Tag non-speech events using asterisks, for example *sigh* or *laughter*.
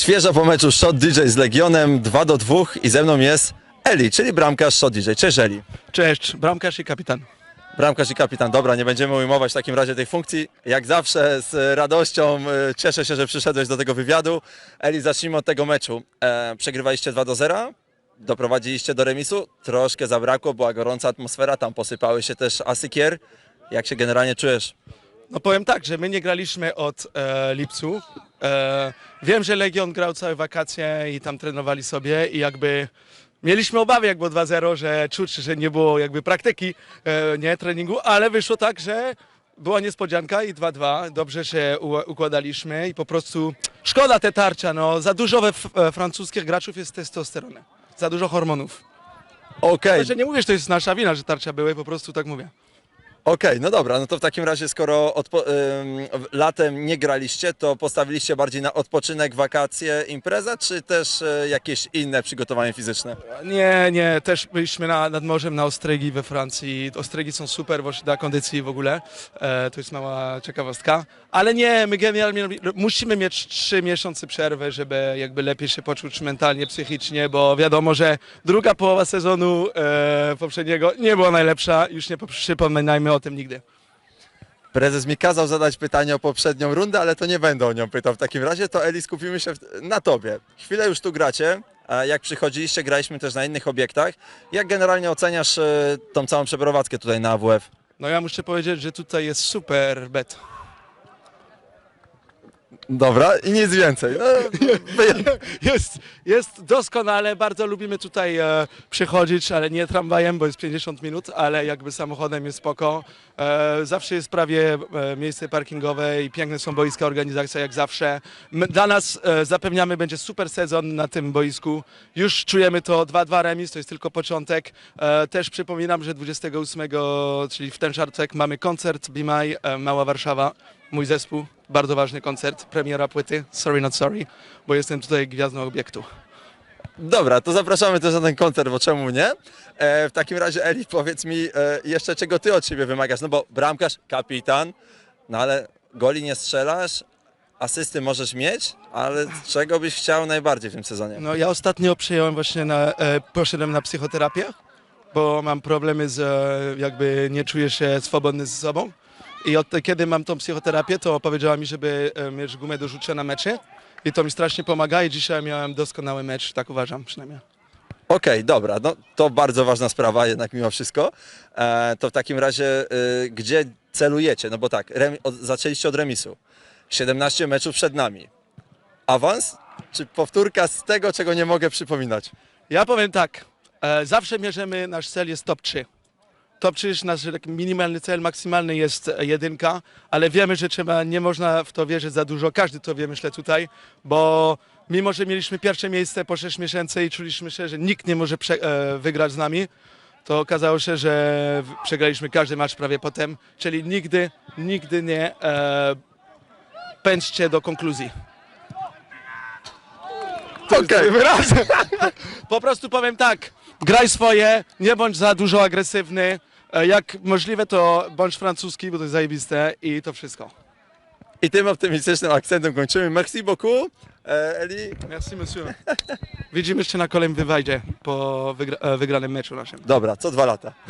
Świeżo po meczu Shot DJ z Legionem 2 do 2 i ze mną jest Eli, czyli bramkarz Shot DJ. Cześć Eli. Cześć, bramkarz i kapitan. Bramkarz i kapitan. Dobra, nie będziemy ujmować w takim razie tej funkcji. Jak zawsze z radością e, cieszę się, że przyszedłeś do tego wywiadu. Eli, zacznijmy od tego meczu. E, przegrywaliście 2 do 0, doprowadziliście do remisu. Troszkę zabrakło, była gorąca atmosfera, tam posypały się też asykier. Jak się generalnie czujesz? No powiem tak, że my nie graliśmy od e, lipcu. E, wiem, że Legion grał całe wakacje i tam trenowali sobie i jakby mieliśmy obawy, jak było 2-0, że czuć, że nie było jakby praktyki, e, nie treningu, ale wyszło tak, że była niespodzianka i 2-2. Dobrze się układaliśmy i po prostu szkoda te tarcza, no za dużo we e, francuskich graczów jest testosterony. Za dużo hormonów. Okej, Że nie mówię, że to jest nasza wina, że tarcza były, po prostu tak mówię. Okej, no dobra, no to w takim razie, skoro odpo- ym, latem nie graliście, to postawiliście bardziej na odpoczynek, wakacje, impreza, czy też e, jakieś inne przygotowanie fizyczne? Nie, nie, też byliśmy na, nad morzem na Ostrygi we Francji. Ostrygi są super właśnie dla kondycji w ogóle. E, to jest mała ciekawostka. Ale nie, my generalnie musimy mieć trzy miesiące przerwy, żeby jakby lepiej się poczuć mentalnie, psychicznie, bo wiadomo, że druga połowa sezonu e, poprzedniego nie była najlepsza. Już nie przypominajmy o tym nigdy. Prezes mi kazał zadać pytanie o poprzednią rundę, ale to nie będę o nią pytał. W takim razie to Eli, skupimy się na tobie. Chwilę już tu gracie, jak przychodziliście, graliśmy też na innych obiektach. Jak generalnie oceniasz e, tą całą przeprowadzkę tutaj na AWF? No ja muszę powiedzieć, że tutaj jest super bet. Dobra, i nic więcej. No, *laughs* Jest, jest doskonale, bardzo lubimy tutaj e, przychodzić, ale nie tramwajem, bo jest 50 minut, ale jakby samochodem jest spoko. E, zawsze jest prawie e, miejsce parkingowe i piękne są boiska, organizacja jak zawsze. My, dla nas e, zapewniamy, będzie super sezon na tym boisku. Już czujemy to 2-2 remis, to jest tylko początek. E, też przypominam, że 28, czyli w ten czwartek mamy koncert Be My, e, Mała Warszawa, mój zespół. Bardzo ważny koncert, premiera płyty Sorry Not Sorry, bo jestem tutaj gwiazdą obiektu. Dobra, to zapraszamy też na ten koncert, bo czemu nie? E, w takim razie Eli, powiedz mi e, jeszcze czego ty od siebie wymagasz, no bo bramkarz, kapitan, no ale goli nie strzelasz, asysty możesz mieć, ale czego byś chciał najbardziej w tym sezonie? No ja ostatnio przyjąłem właśnie na, e, poszedłem na psychoterapię, bo mam problemy z, e, jakby nie czuję się swobodny ze sobą. I od kiedy mam tą psychoterapię, to powiedziała mi, żeby e, mieć gumę do rzucia na mecze. I to mi strasznie pomaga i dzisiaj miałem doskonały mecz, tak uważam przynajmniej. Okej, dobra, no to bardzo ważna sprawa jednak mimo wszystko. E, to w takim razie e, gdzie celujecie? No bo tak, remi- od, zaczęliście od remisu. 17 meczów przed nami. Awans czy powtórka z tego, czego nie mogę przypominać? Ja powiem tak, e, zawsze mierzymy, nasz cel jest top 3. 3 jest nasz minimalny cel, maksymalny jest jedynka, ale wiemy, że trzeba, nie można w to wierzyć za dużo, każdy to wie, myślę tutaj, bo mimo, że mieliśmy pierwsze miejsce po 6 miesięcy i czuliśmy się, że nikt nie może e, wygrać z nami, to okazało się, że przegraliśmy każdy mecz prawie potem, czyli nigdy, nigdy nie e, pędźcie do konkluzji. Okej. Wyraz. *laughs* Po prostu powiem tak, graj swoje, nie bądź za dużo agresywny. E, Jak możliwe, to bądź francuski, bo to jest zajebiste i to wszystko. I tym optymistycznym akcentem kończymy. Merci beaucoup, e, Eli. Merci, monsieur. Widzimy się na kolejnym wywajdzie po wygra- e, wygranym meczu naszym. Dobra, co dwa lata. *laughs*